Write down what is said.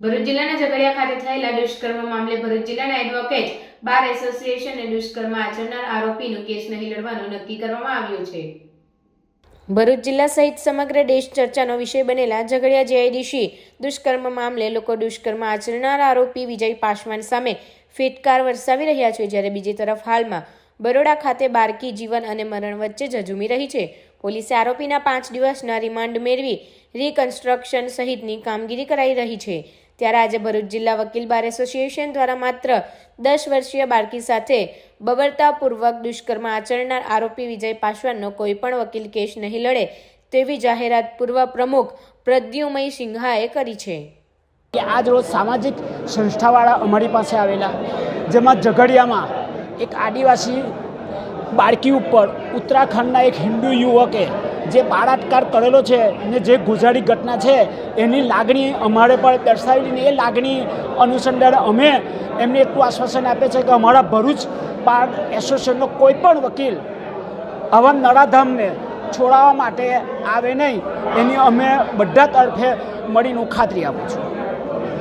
ભરૂચ જિલ્લાના ઝઘડિયા ખાતે થયેલા દુષ્કર્મ મામલે ભરૂચ જિલ્લાના એડવોકેટ બાર એસોસિએશને દુષ્કર્મ આચરનાર આરોપીનો કેસ નહીં લડવાનું નક્કી કરવામાં આવ્યું છે. ભરૂચ જિલ્લા સહિત સમગ્ર દેશ ચર્ચાનો વિષય બનેલા ઝઘડિયા જેઆઈડીસી દુષ્કર્મ મામલે લોકો દુષ્કર્મ આચરનાર આરોપી વિજય પાસવાન સામે ફિટકાર વરસાવી રહ્યા છે જ્યારે બીજી તરફ હાલમાં બરોડા ખાતે બારકી જીવન અને મરણ વચ્ચે ઝઝુમી રહી છે. પોલીસે આરોપીના પાંચ દિવસના રિમાન્ડ મેળવી રિકન્સ્ટ્રક્શન સહિતની કામગીરી કરાઈ રહી છે. ત્યારે આજે ભરૂચ જિલ્લા વકીલ બાર એસોસિએશન દ્વારા માત્ર દસ વર્ષીય બાળકી સાથે બબરતાપૂર્વક દુષ્કર્મ આચરનાર આરોપી વિજય પાસવાનનો કોઈ પણ વકીલ કેસ નહીં લડે તેવી જાહેરાત પૂર્વ પ્રમુખ પ્રદ્યુમય સિંહાએ કરી છે. આજ રોજ સામાજિક સંસ્થાવાળા અમારી પાસે આવેલા, જેમાં ઝઘડિયામાં એક આદિવાસી બાળકી ઉપર ઉત્તરાખંડના એક હિન્દુ યુવકે જે બાળાત્કાર કરેલો છે ને જે ગુજારી ઘટના છે, એની લાગણી અમારે પણ દર્શાવેલી એ લાગણી અનુસંધાને અમે એમને એટલું આશ્વાસન આપે છે કે અમારા ભરૂચ બાર એસોસિએશનનો કોઈ પણ વકીલ આવા નરાધામને છોડાવવા માટે આવે નહીં, એની અમે બધા તરફે મળીને ખાતરી આપું છું.